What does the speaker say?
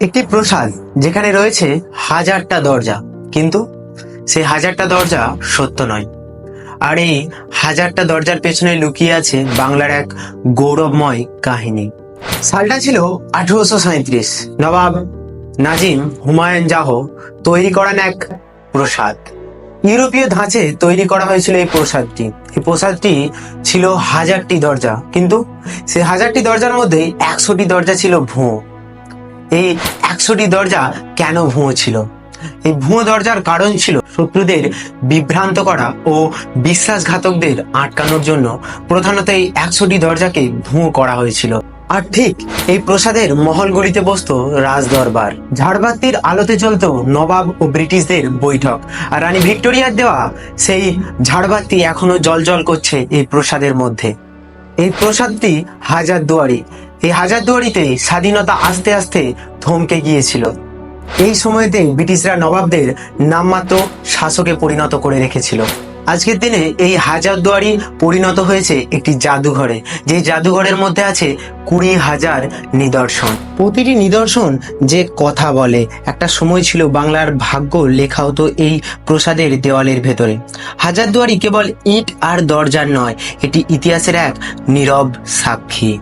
একটি প্রসাদ যেখানে রয়েছে হাজারটা দরজা, কিন্তু সেই হাজারটা দরজা সত্য নয়। আর এই হাজারটা দরজার পেছনে লুকিয়ে আছে বাংলার এক গৌরবময় কাহিনী। সালটা ছিল আঠারোশো সাঁত্রিশ নবাব নাজিম হুমায়ুন জাহ তৈরি করান এক প্রসাদ। ইউরোপীয় ধাঁচে তৈরি করা হয়েছিল এই প্রসাদটি। এই প্রসাদটি ছিল হাজারটি দরজা, কিন্তু সেই হাজারটি দরজার মধ্যে একশোটি দরজা ছিল ভুয়ো। এই একশোটি দরজা কেন ভুয়ো ছিল? এই ভুয়ো দরজার কারণ ছিল শত্রুদের বিভ্রান্ত করা ও বিশ্বাসঘাতকদের আটকানোর জন্য প্রধানত এই একশোটি দরজাকে ভুয়ো করা হয়েছিল। আর ঠিক এই প্রসাদের মহলগুলিতে বসতো রাজ দরবার ঝাড়বাতির আলোতে চলতো নবাব ও ব্রিটিশদের বৈঠক। আর রানী ভিক্টোরিয়ার দেওয়া সেই ঝাড়বাতি এখনও জল করছে এই প্রসাদের মধ্যে। এই প্রসাদটি হাজার দুয়ারি এই হাজার দুয়ারিতে স্বাধীনতা আস্তে আস্তে থমকে গিয়েছিল। এই সময়তে ব্রিটিশরা নবাবদের নামমাত্র শাসকে পরিণত করে রেখেছিল। আজকের দিনে এই হাজার দুয়ারি পরিণত হয়েছে একটি জাদুঘরে, যে জাদুঘরের মধ্যে আছে কুড়ি হাজার নিদর্শন। প্রতিটি নিদর্শন যে কথা বলে। একটা সময় ছিল বাংলার ভাগ্য লেখা হতো এই প্রসাদের দেওয়ালের ভেতরে। হাজার দুয়ারি কেবল ইট আর দরজার নয়, এটি ইতিহাসের এক নীরব সাক্ষী।